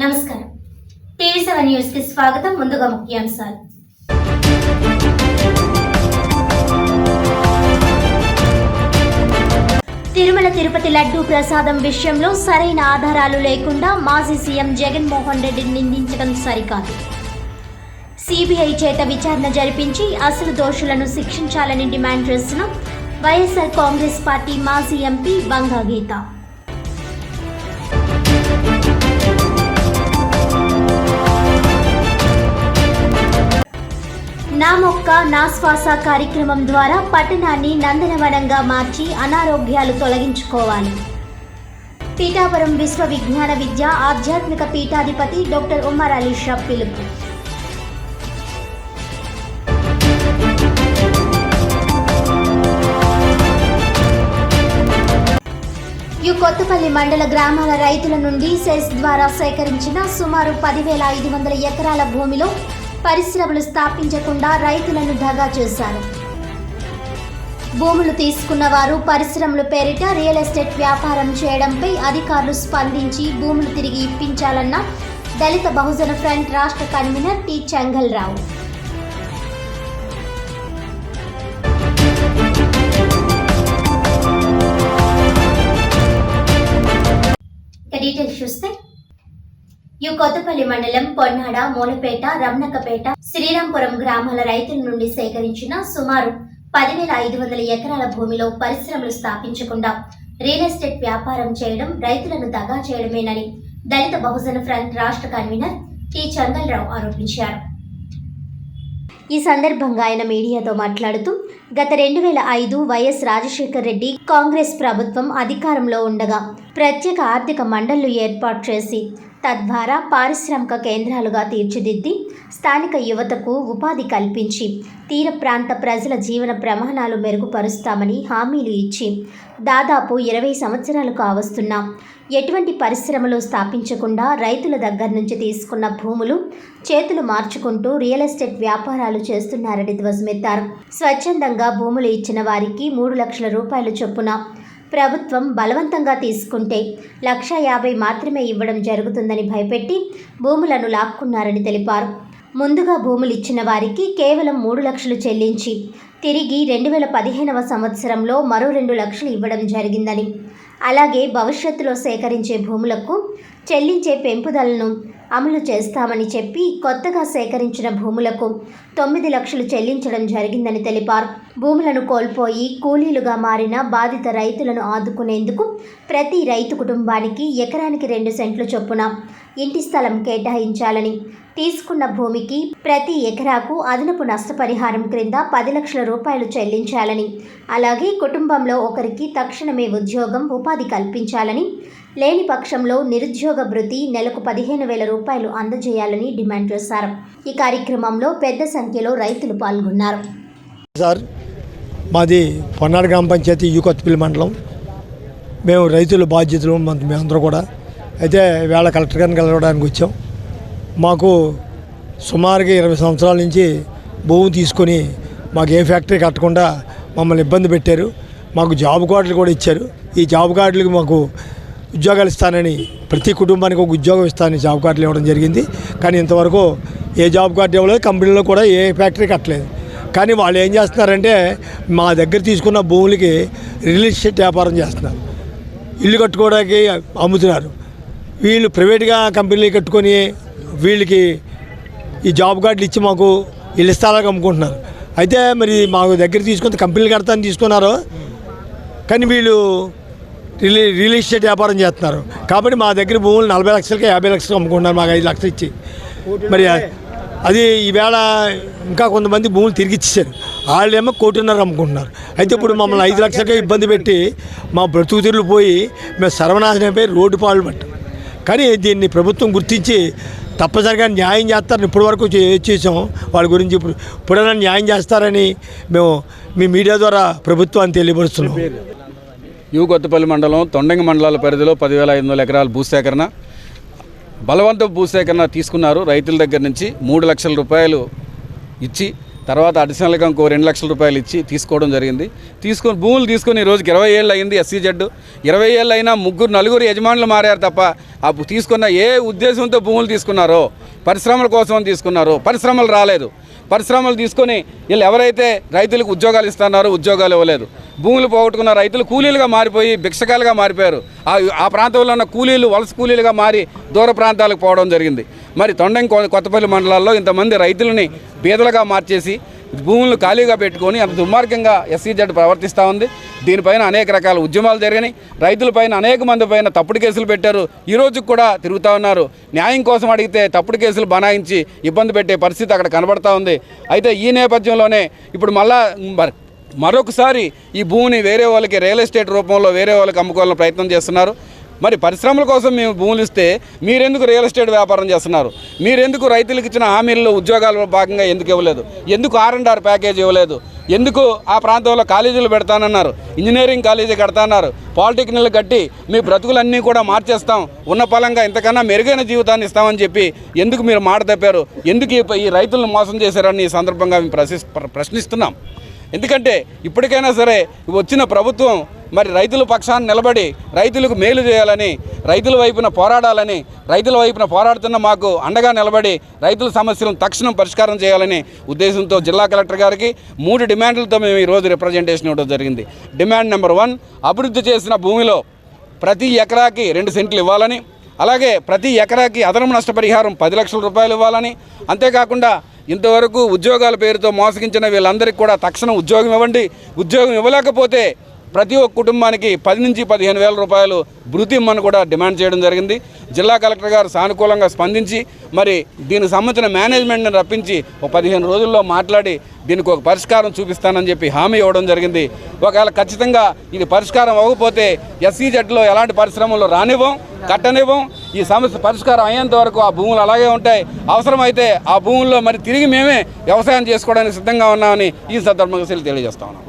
నమస్కారం. TV seven న్యూస్కి స్వాగతం ముందుగా ముఖ్యాంశాలు. తిరుమల తిరుపతి లడ్డూ ప్రసాదం విషయంలో సరైన ఆధారాలు లేకుండా మాజీ సీఎం జగన్మోహన్ రెడ్డిని నిందించడం సరికాదు. సిబిఐ చేత విచారణ జరిపించి అసలు దోషులను శిక్షించాలని డిమాండ్ చేసిన వైఎస్ఆర్ కాంగ్రెస్ పార్టీ మాజీ ఎంపీ బంగా నా మొక్క నా శ్వాస కార్యక్రమం ద్వారా పట్టణాన్ని నందనవనంగా మార్చి అనారోగ్యాలు తొలగించుకోవాలి. పీఠాపురం విశ్వ విజ్ఞాన విద్య ఆధ్యాత్మిక పీఠాధిపతి డాక్టర్ ఉమర్ అలీ షా పిలుపు. యు కొత్తపల్లి మండల గ్రామాల రైతుల నుండి సెస్ ద్వారా సేకరించిన సుమారు పదివేల ఐదు వందల ఎకరాల భూమిలో పరిశ్రమలు స్థాపించకుండా రైతులను దగా చేశారు. భూములు తీసుకున్న వారు పరిశ్రమలు పేరిట రియల్ ఎస్టేట్ వ్యాపారం చేయడంపై అధికారులు స్పందించి భూములు తిరిగి ఇప్పించాలన్న దళిత బహుజన ఫ్రంట్ రాష్ట్ర convener T Chengal Rao details చూస్తే యు కొత్తపల్లి మండలం పొన్నాడ మూలపేట రమణకపేట శ్రీరాంపురం గ్రామాల రైతుల నుండి సేకరించిన సుమారు పదివేల ఐదు వందల ఎకరాల భూమిలో పరిశ్రమలు స్థాపించకుండా రియల్ ఎస్టేట్ వ్యాపారం చేయడం రైతులను దగా చేయడమేనని దళిత బహుజన ఫ్రంట్ రాష్ట్ర కన్వీనర్ టి చందల్రావు ఆరోపించారు. ఈ సందర్భంగా ఆయన మీడియాతో మాట్లాడుతూ గత రెండు వేల ఐదు వైఎస్ రాజశేఖర్ రెడ్డి కాంగ్రెస్ ప్రభుత్వం అధికారంలో ఉండగా ప్రత్యేక ఆర్థిక మండళ్ళు ఏర్పాటు చేసి తద్వారా పారిశ్రామిక కేంద్రాలుగా తీర్చిదిద్ది స్థానిక యువతకు ఉపాధి కల్పించి తీర ప్రాంత ప్రజల జీవన ప్రమాణాలు మెరుగుపరుస్తామని హామీలు ఇచ్చి దాదాపు ఇరవై సంవత్సరాలు కావస్తున్నా ఎటువంటి పరిశ్రమలు స్థాపించకుండా రైతుల దగ్గర నుంచి తీసుకున్న భూములు చేతులు మార్చుకుంటూ రియల్ ఎస్టేట్ వ్యాపారాలు చేస్తున్నారని ధ్వజమెత్తారు. స్వచ్ఛందంగా భూములు ఇచ్చిన వారికి మూడు లక్షల రూపాయలు చొప్పున ప్రభుత్వం బలవంతంగా తీసుకుంటే లక్ష యాభై మాత్రమే ఇవ్వడం జరుగుతుందని భయపెట్టి భూములను లాక్కున్నారని తెలిపారు. ముందుగా భూములు ఇచ్చిన వారికి కేవలం మూడు లక్షలు చెల్లించి తిరిగి రెండు వేల పదిహేనవ సంవత్సరంలో మరో రెండు లక్షలు ఇవ్వడం జరిగిందని. అలాగే భవిష్యత్తులో సేకరించే భూములకు చెల్లించే పెంపుదలను అమలు చేస్తామని చెప్పి కొత్తగా సేకరించిన భూములకు తొమ్మిది లక్షలు చెల్లించడం జరిగిందని తెలిపారు. భూములను కోల్పోయి కూలీలుగా మారిన బాధిత రైతులను ఆదుకునేందుకు ప్రతి రైతు కుటుంబానికి ఎకరానికి రెండు సెంట్లు చొప్పున ఇంటి స్థలం కేటాయించాలని తీసుకున్న భూమికి ప్రతి ఎకరాకు అదనపు నష్టపరిహారం క్రింద పది లక్షల రూపాయలు చెల్లించాలని అలాగే కుటుంబంలో ఒకరికి తక్షణమే ఉద్యోగం ఉపాధి కల్పించాలని లేని పక్షంలో నిరుద్యోగ భృతి నెలకు పదిహేను వేల రూపాయలు అందజేయాలని డిమాండ్ చేశారు. ఈ కార్యక్రమంలో పెద్ద సంఖ్యలో రైతులు పాల్గొన్నారు. సార్ మాది పొన్నాడు గ్రామ పంచాయతీ యూకొత్తపల్లి మండలం. మేము రైతుల బాధ్యతలు మేమందరూ కూడా. అయితే వేళ కలెక్టర్ గారిని కలవడానికి వచ్చాం. మాకు సుమారుగా ఇరవై సంవత్సరాల నుంచి భూమి తీసుకొని మాకు ఏ ఫ్యాక్టరీ కట్టకుండా మమ్మల్ని ఇబ్బంది పెట్టారు. మాకు జాబ్ కార్డులు కూడా ఇచ్చారు. ఈ జాబ్ కార్డులకు మాకు ఉద్యోగాలు ఇస్తానని ప్రతి కుటుంబానికి ఒక ఉద్యోగం ఇస్తానని జాబ్ కార్డులు ఇవ్వడం జరిగింది. కానీ ఇంతవరకు ఏ జాబ్ కార్డు ఇవ్వలేదు కంపెనీలో కూడా ఏ ఫ్యాక్టరీ కట్టలేదు. కానీ వాళ్ళు ఏం చేస్తున్నారంటే మా దగ్గర తీసుకున్న భూములకి రియల్ ఎస్టేట్ వ్యాపారం చేస్తున్నారు. ఇల్లు కట్టుకోవడానికి అమ్ముతున్నారు. వీళ్ళు ప్రైవేట్గా కంపెనీలు కట్టుకొని వీళ్ళకి ఈ జాబ్ కార్డులు ఇచ్చి మాకు ఇల్లు స్థలాలకు అమ్ముకుంటున్నారు. అయితే మరి మాకు దగ్గర తీసుకుని కంపెనీలు కడతాను తీసుకున్నారు. కానీ వీళ్ళు రియల్ రియల్ ఎస్టేట్ వ్యాపారం చేస్తున్నారు. కాబట్టి మా దగ్గర భూములు నలభై లక్షలకి యాభై లక్షలకి అమ్ముకుంటున్నారు మాకు ఐదు లక్షలు ఇచ్చి. మరి అది ఈవేళ ఇంకా కొంతమంది భూములు తిరిగి ఇచ్చేసారు వాళ్ళేమో కోటిన్నర అమ్ముకుంటున్నారు. అయితే ఇప్పుడు మమ్మల్ని ఐదు లక్షలకే ఇబ్బంది పెట్టి మా బ్రతుకు తెరులు పోయి మేము సర్వనాశనం అయిపోయి రోడ్డు పాలు పట్టాం కానీ దీన్ని ప్రభుత్వం గుర్తించి తప్పనిసరిగా న్యాయం చేస్తారని ఇప్పటి వరకు చేసాం వాళ్ళ గురించి ఇప్పుడు ఇప్పుడైనా న్యాయం చేస్తారని మేము మీ మీడియా ద్వారా ప్రభుత్వాన్ని తెలియపరుస్తున్నాం. యూ కొత్తపల్లి మండలం తొండంగి మండలాల పరిధిలో పదివేల ఐదు వందల ఎకరాల భూసేకరణ. బలవంత భూసేకరణ తీసుకున్నారు రైతుల దగ్గర నుంచి మూడు లక్షల రూపాయలు ఇచ్చి తర్వాత అడిషనల్గా ఇంకో రెండు లక్షల రూపాయలు ఇచ్చి తీసుకోవడం జరిగింది. తీసుకొని భూములు తీసుకొని రోజుకి ఇరవై ఏళ్ళు అయింది ఎస్సీ జడ్డు ఇరవై ఏళ్ళు అయినా ముగ్గురు నలుగురు యజమానులు మారారు తప్ప ఆ తీసుకున్న ఏ ఉద్దేశంతో భూములు తీసుకున్నారో పరిశ్రమల కోసం తీసుకున్నారో పరిశ్రమలు రాలేదు. పరిశ్రమలు తీసుకొని వీళ్ళు ఎవరైతే రైతులకు ఉద్యోగాలు ఇస్తున్నారో ఉద్యోగాలు ఇవ్వలేదు. భూములు పోగొట్టుకున్న రైతులు కూలీలుగా మారిపోయి భిక్షకాలుగా మారిపోయారు. ఆ ఆ ప్రాంతంలో ఉన్న కూలీలు వలస కూలీలుగా మారి దూర ప్రాంతాలకు పోవడం జరిగింది. మరి తొండం కొత్తపల్లి మండలాల్లో ఇంతమంది రైతులని బీదలుగా మార్చేసి భూములను ఖాళీగా పెట్టుకొని అంత దుర్మార్గంగా ఎస్సీజెడ్ ప్రవర్తిస్తూ ఉంది. దీనిపైన అనేక రకాల ఉద్యమాలు జరిగినాయి. రైతులపైన అనేక మంది పైన తప్పుడు కేసులు పెట్టారు. ఈరోజు కూడా తిరుగుతూ ఉన్నారు. న్యాయం కోసం అడిగితే తప్పుడు కేసులు బనాయించి ఇబ్బంది పెట్టే పరిస్థితి అక్కడ కనబడతా ఉంది. అయితే ఈ నేపథ్యంలోనే ఇప్పుడు మళ్ళా మరొకసారి ఈ భూమిని వేరే వాళ్ళకి రియల్ ఎస్టేట్ రూపంలో వేరే వాళ్ళకి అమ్ముకోవాలని ప్రయత్నం చేస్తున్నారు. మరి పరిశ్రమల కోసం మేము భూములు ఇస్తే మీరెందుకు రియల్ ఎస్టేట్ వ్యాపారం చేస్తున్నారు? మీరెందుకు రైతులకు ఇచ్చిన హామీల్లో ఉద్యోగాల భాగంగా ఎందుకు ఇవ్వలేదు? ఎందుకు ఆర్ అండ్ ఆర్ ప్యాకేజ్ ఇవ్వలేదు? ఎందుకు ఆ ప్రాంతంలో కాలేజీలు పెడతానన్నారు? ఇంజనీరింగ్ కాలేజీ కడతాన్నారు పాలిటెక్నిక్లు కట్టి మీ బ్రతుకులన్నీ కూడా మార్చేస్తాం. ఉన్న పలంగా ఇంతకన్నా మెరుగైన జీవితాన్ని ఇస్తామని చెప్పి ఎందుకు మీరు మాట తప్పారు? ఎందుకు ఈ- రైతులను మోసం చేశారని ఈ సందర్భంగా మేము ప్రశ్ ప్రశ్నిస్తున్నాం. ఎందుకంటే ఇప్పటికైనా సరే వచ్చిన ప్రభుత్వం మరి రైతుల పక్షాన్ని నిలబడి రైతులకు మేలు చేయాలని రైతుల వైపున పోరాడాలని రైతుల వైపున పోరాడుతున్న మాకు అండగా నిలబడి రైతుల సమస్యలను తక్షణం పరిష్కారం చేయాలని ఉద్దేశంతో జిల్లా కలెక్టర్ గారికి మూడు డిమాండ్లతో మేము ఈరోజు రిప్రజెంటేషన్ ఇవ్వడం జరిగింది. డిమాండ్ నెంబర్ వన్ అభివృద్ధి చేసిన భూమిలో ప్రతి ఎకరాకి రెండు సెంట్లు ఇవ్వాలని అలాగే ప్రతి ఎకరాకి అదనపు నష్టపరిహారం పది లక్షల రూపాయలు ఇవ్వాలని అంతేకాకుండా ఇంతవరకు ఉద్యోగాల పేరుతో మోసగించిన వీళ్ళందరికీ కూడా తక్షణం ఉద్యోగం ఇవ్వండి. ఉద్యోగం ఇవ్వలేకపోతే ప్రతి ఒక్క కుటుంబానికి పది నుంచి పదిహేను వేల రూపాయలు భృతి ఇమ్మని కూడా డిమాండ్ చేయడం జరిగింది. జిల్లా కలెక్టర్ గారు సానుకూలంగా స్పందించి మరి దీనికి సంబంధించిన మేనేజ్మెంట్ని రప్పించి ఒక పదిహేను రోజుల్లో మాట్లాడి దీనికి ఒక పరిష్కారం చూపిస్తానని చెప్పి హామీ ఇవ్వడం జరిగింది. ఒకవేళ ఖచ్చితంగా ఇది పరిష్కారం అవ్వకపోతే ఎస్సీ జడ్లో ఎలాంటి పరిశ్రమలు రానివ్వం కట్టనివ్వం. ఈ సమస్య పరిష్కారం అయ్యేంత వరకు ఆ భూములు అలాగే ఉంటాయి. అవసరమైతే ఆ భూముల్లో మరి తిరిగి మేమే వ్యవసాయం చేసుకోవడానికి సిద్ధంగా ఉన్నామని ఈ సందర్భంగా తెలియజేస్తా ఉన్నాం.